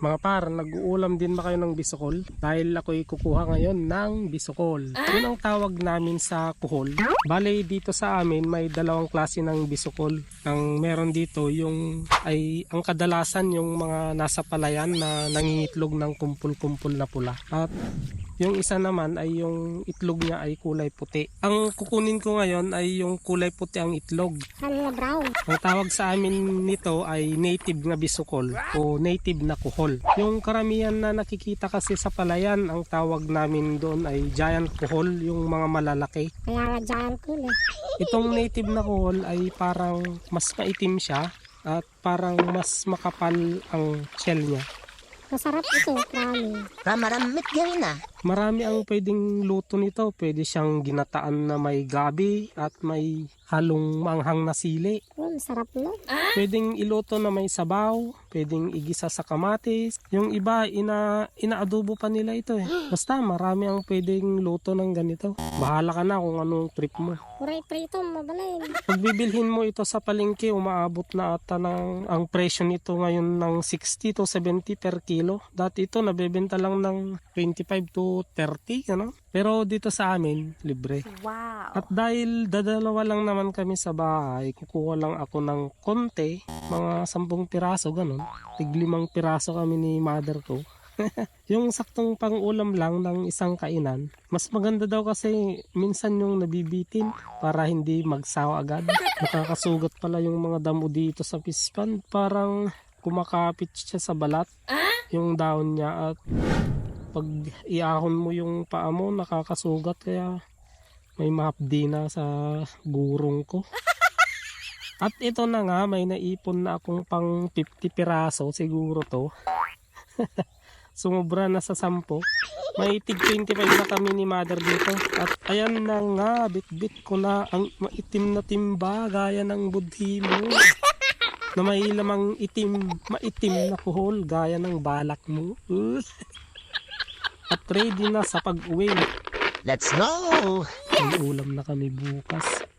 Mga par, nag-uulam din ba kayo ng bisokol? Dahil ako'y kukuha ngayon ng bisokol. Yun ang tawag namin sa kuhol. Bale, dito sa amin may dalawang klase ng bisokol. Ang meron dito yung ay ang kadalasan yung mga nasa palayan na nangingitlog ng kumpul-kumpul na pula. At yung isa naman ay yung itlog niya ay kulay puti. Ang kukunin ko ngayon ay yung kulay puti ang itlog. Ang tawag sa amin nito ay native na bisukol o native na kuhol. Yung karamihan na nakikita kasi sa palayan, ang tawag namin doon ay giant kuhol, yung mga malalaki. Kaya nga giant cool eh. Itong native na kuhol ay parang mas maitim siya at parang mas makapal ang shell niya. Masarap ito, promise. Ramaramit gawin na. Marami ang pwedeng luto nito. Pwede siyang ginataan na may gabi at may halong manghang na sili. Oh, masarap no? Pwedeng iluto na may sabaw, pwedeng igisa sa kamatis. Yung iba, ina, inaadobo pa nila ito eh. Basta marami ang pwedeng luto ng ganito. Bahala ka na kung anong trip mo. Kuray prito, mabalay. Pag bibilhin mo ito sa palengke, umaabot na ata ng, ang presyo nito ngayon ng 60 to 70 per kilo. Dati ito, nabebenta lang ng 25 to 30, ano? Pero dito sa amin, libre. Wow. At dahil dadalawa lang naman kami sa bahay, kukuha lang ako ng konti, mga sampung piraso, ganun. Tiglimang piraso kami ni mother ko. yung saktong pang-ulam lang ng isang kainan, mas maganda daw kasi minsan yung nabibitin para hindi magsawa agad. Nakakasugat pala yung mga damo dito sa pispan. Parang kumakapit siya sa balat, yung daon niya at pag iahon mo yung paa mo, nakakasugat kaya may mahapdi na sa gurong ko. At ito na nga, may naipon na akong pang 50 piraso, siguro to. Sumubra na sa 10. May tig 25 na kami ni mother dito. At ayan na nga, bit-bit ko na ang maitim na timba, gaya ng budhi mo. Na may lamang itim, maitim na kuhol, gaya ng balak mo. At ready na sa pag-uwi. Let's go! May ulam na kami bukas.